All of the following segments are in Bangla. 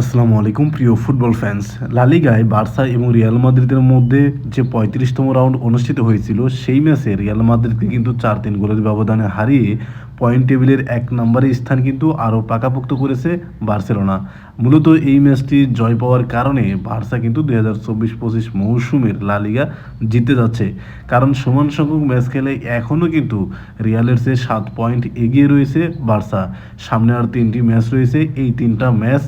আসসালামু আলাইকুম, প্রিয় ফুটবল ফ্যান্স লালিগায় বার্সা এবং রিয়াল মাদ্রিদের মধ্যে যে পঁয়ত্রিশতম রাউন্ড অনুষ্ঠিত হয়েছিল, সেই ম্যাচে রিয়াল মাদ্রিদকে কিন্তু চার তিন গোলের ব্যবধানে হারিয়ে পয়েন্ট টেবিলের এক নম্বরে স্থান কিন্তু আরও পাকাপোক্ত করেছে বার্সেলোনা। মূলত এই ম্যাচটি জয় পাওয়ার কারণে বার্সা কিন্তু দুই হাজার চব্বিশ পঁচিশ মৌসুমের লালিগা জিতে যাচ্ছে। কারণ সমান সংখ্যক ম্যাচ খেলে এখনও কিন্তু রিয়ালের চেয়ে সাত পয়েন্ট এগিয়ে রয়েছে বার্সা। সামনে আর তিনটি ম্যাচ রয়েছে, এই তিনটা ম্যাচ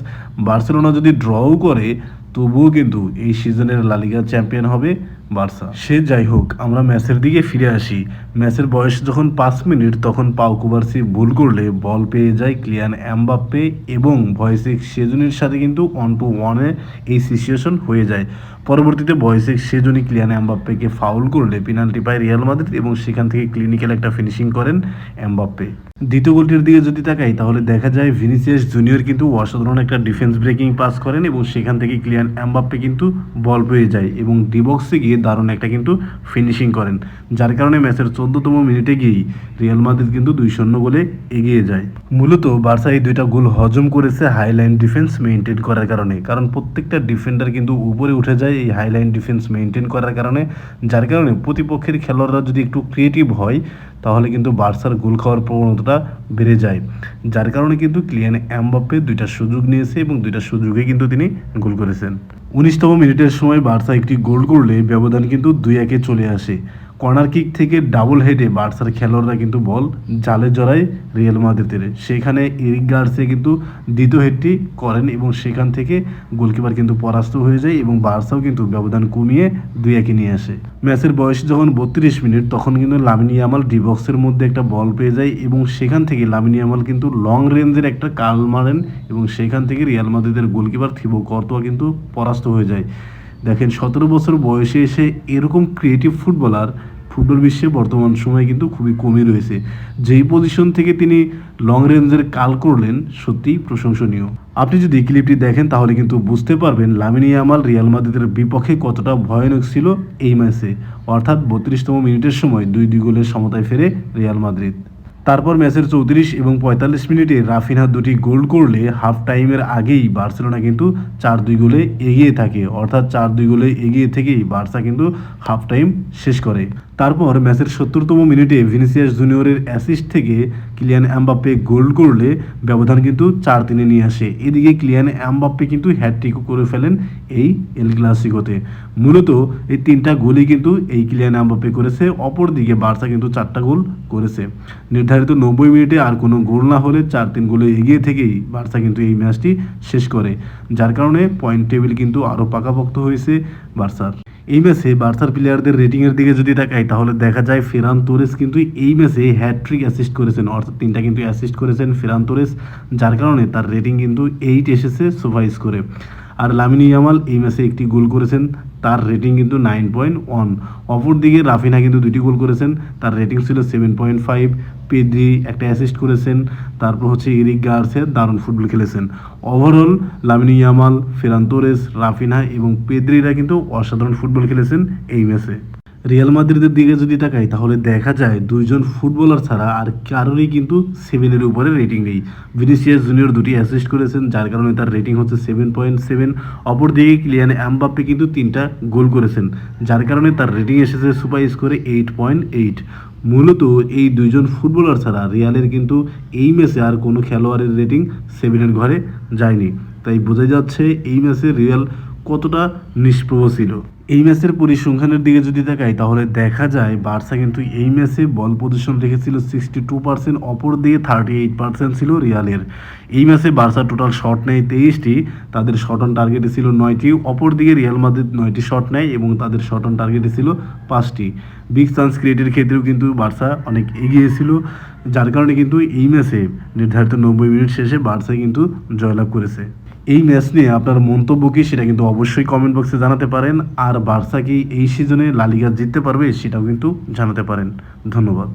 বার্সেলোনা যদি ড্রও করে, তবুও কিন্তু এই সিজনের লালিগা চ্যাম্পিয়ন হবে বার্সা। সে যাই হোক, আমরা ম্যাচের দিকে ফিরে আসি। ম্যাচের বয়স যখন পাঁচ মিনিট, তখন পাও কুবার্সি ভুল করলে বল পেয়ে যায় ক্লিয়ান অ্যাম্বাপ্পে এবং ভয়েসেক সেজনির সাথে কিন্তু ওয়ান টু ওয়ানে এই সিচুয়েশন হয়ে যায়। পরবর্তীতে ভয়েসেক সেজনি ক্লিয়ান অ্যাম্বাপ্পেকে ফাউল করলে পেনাল্টি পায় রিয়াল মাদ্রিদ এবং সেখান থেকে ক্লিনিক্যাল একটা ফিনিশিং করেন অ্যাম্বাপ্পে দ্বিতীয় গোলটির দিকে যদি তাকাই, তাহলে দেখা যায় ভিনিসিয়াস জুনিয়র কিন্তু অসাধারণ একটা ডিফেন্স ব্রেকিং পাস করেন এবং সেখান থেকে ক্লিয়ান অ্যাম্বাপ্পে কিন্তু বল পেয়ে যায় এবং ডিবক্সে গিয়ে দারুণ একটা কিন্তু ফিনিশিং করেন, যার কারণে ম্যাচের চোদ্দতম মিনিটে গিয়েই রিয়াল মাদ্রিদ কিন্তু দুই শূন্য গোলে এগিয়ে যায়। মূলত বার্সা এই দুইটা গোল হজম করেছে হাইলাইন ডিফেন্স মেনটেন করার কারণে, কারণ প্রত্যেকটা ডিফেন্ডার কিন্তু উপরে উঠে যায় এই হাইলাইন ডিফেন্স মেনটেন করার কারণে, যার কারণে প্রতিপক্ষের খেলোয়াড়রা যদি একটু ক্রিয়েটিভ হয়, তাহলে কিন্তু বার্সার গোল খাওয়ার প্রবণতাটা বেড়ে যায়। যার কারণে কিন্তু ক্লিয়ান অ্যাম্বাপ্পে দুইটা সুযোগ নিয়েছে এবং দুইটা সুযোগে কিন্তু তিনি গোল করেছেন। উনিশতম মিনিটের সময় বার্সা একটি গোল করলে ব্যবধান কিন্তু দুই একে চলে আসে। কর্নার কিক থেকে ডাবল হেডে বার্সার খেলোয়াড়রা কিন্তু বল জালে জড়ায় রিয়াল মাদ্রিদের সেখানে এরিক গার্সে কিন্তু দ্বিতীয় হেডটি করেন এবং সেখান থেকে গোলকিপার কিন্তু পরাস্ত হয়ে যায় এবং বার্সাও কিন্তু ব্যবধান কমিয়ে দুই একে নিয়ে আসে। ম্যাচের বয়স যখন বত্রিশ মিনিট, তখন কিন্তু লামিনী আমাল ডিবক্সের মধ্যে একটা বল পেয়ে যায় এবং সেখান থেকে লামিনী আমাল কিন্তু লং রেঞ্জের একটা কাল মারেন এবং সেখান থেকে রিয়াল মাদ্রিদের গোলকিপার থিবো কর্তোয়া কিন্তু পরাস্ত হয়ে যায়। দেখেন, সতেরো বছর বয়সে এসে এরকম ক্রিয়েটিভ ফুটবলার ফুটবল বিশ্বে বর্তমান সময়ে কিন্তু খুবই কমই রয়েছে। যেই পজিশন থেকে তিনি লং রেঞ্জের কাল করলেন, সত্যিই প্রশংসনীয়। আপনি যদি ক্লিপটি দেখেন, তাহলে কিন্তু বুঝতে পারবেন লামিনী আমাল রিয়াল মাদ্রিদের বিপক্ষে কতটা ভয়ানক ছিল এই ম্যাচে। অর্থাৎ বত্রিশতম মিনিটের সময় দুই দুই গোলের সমতায় ফেরে রিয়াল মাদ্রিদ। তারপর ম্যাচের চৌত্রিশ এবং পঁয়তাল্লিশ মিনিটে রাফিনহা দুটি গোল করলে হাফ টাইমের আগেই বার্সেলোনা কিন্তু চার দুই গোলে এগিয়ে থাকে। অর্থাৎ চার দুই গোলে এগিয়ে থেকেই বার্সা কিন্তু হাফ টাইম শেষ করে। তারপর ম্যাচের সত্তরতম মিনিটে ভিনিসিয়াস জুনিয়রের অ্যাসিস্ট থেকে ক্লিয়ান অ্যাম্বাপ্পে গোল করলে ব্যবধান কিন্তু চার তিনে নিয়ে আসে। এদিকে ক্লিয়ান অ্যাম্বাপ্পে কিন্তু হ্যাটট্রিকও করে ফেলেন এই এল ক্লাসিকোতে। মূলত এই তিনটা গোলই কিন্তু এই ক্লিয়ান অ্যাম্বাপ্পে করেছে, অপরদিকে বার্সা কিন্তু চারটা গোল করেছে। নির্ধারিত নব্বই মিনিটে আর কোনো গোল না হলে চার তিন গোলে এগিয়ে থেকেই বার্সা কিন্তু এই ম্যাচটি শেষ করে, যার কারণে পয়েন্ট টেবিল কিন্তু আরও পাকাপোক্ত হয়েছে বার্সার। এই ম্যাচে বার্সার প্লেয়ারদের রেটিংয়ের দিকে যদি তাকাই, তাহলে দেখা যায় ফেরান তোরেস কিন্তু এই ম্যাচে হ্যাট্রিক অ্যাসিস্ট করেছেন। অর্থাৎ তিনটা কিন্তু অ্যাসিস্ট করেছেন ফেরান তোরেস, যার কারণে তার রেটিং কিন্তু এইট এসেছে সুপাইস করে। আর লামিনী ইয়ামাল এই ম্যাচে একটি গোল করেছেন। তার রেটিং কিন্তু নাইন পয়েন্ট ওয়ান অপরদিকে রাফিনা কিন্তু দুটি গোল করেছেন, তার রেটিং ছিল সেভেন পয়েন্ট ফাইভ পেদ্রি একটা অ্যাসিস্ট করেছেন, তারপর হচ্ছে ইরিক গার্সে দারুণ ফুটবল খেলেছেন। Overall Lamine Yamal Ferran Torres Raphinha এবং পেদ্রিরা কিন্তু অসাধারণ ফুটবল খেলেছেন এই ম্যাচে রিয়াল মাদ্রিদের দিকে যদি তাকাই, তাহলে দেখা যায় দুইজন ফুটবলার ছাড়া আর কারোরই কিন্তু সেভেনের উপরে রেটিং নেই। ভিনিসিয়াস জুনিয়র দুটি অ্যাসিস্ট করেছেন, যার কারণে তার রেটিং হচ্ছে সেভেন পয়েন্ট সেভেন অপরদিকে ক্লিয়ান অ্যাম্বাপ্পে কিন্তু তিনটা গোল করেছেন, যার কারণে তার রেটিং এসেছে সুপার স্কোরে এইট পয়েন্ট এইট মূলত এই দুইজন ফুটবলার ছাড়া রিয়ালের কিন্তু এই ম্যাচে আর কোনো খেলোয়াড়ের রেটিং সেভেনের ঘরে যায়নি। তাই বোঝা যাচ্ছে এই ম্যাচে রিয়াল কতটা নিষ্প্রভ ছিল? এই ম্যাচের পরিসংখ্যানের দিকে যদি তাকাই, তাহলে দেখা যায় বার্সা কিন্তু এই ম্যাচে বল পজিশন রেখেছিল সিক্সটি টু পার্সেন্ট অপর দিকে থার্টি এইট পার্সেন্ট ছিল রিয়ালের। এই ম্যাচে বার্সা টোটাল শট নেয় তেইশটি, তাদের শট অন টার্গেটে ছিল নয়টি অপর দিকে রিয়াল মাদ্রিদ নয়টি শট নেয় এবং তাদের শট অন টার্গেটে ছিল পাঁচটি। বিগ চান্স ক্রিয়েটের ক্ষেত্রেও কিন্তু বার্সা অনেক এগিয়ে ছিল, যার কারণে কিন্তু এই ম্যাচে নির্ধারিত নব্বই মিনিট শেষে বার্সা কিন্তু জয়লাভ করেছে। এই ম্যাচ নিয়ে আপনার মন্তব্য কি সেটা কিন্তু অবশ্যই কমেন্ট বক্সে জানাতে পারেন। আর বার্সা কি এই সিজনে লালিগা জিততে পারবে সেটাও কিন্তু জানাতে পারেন। ধন্যবাদ।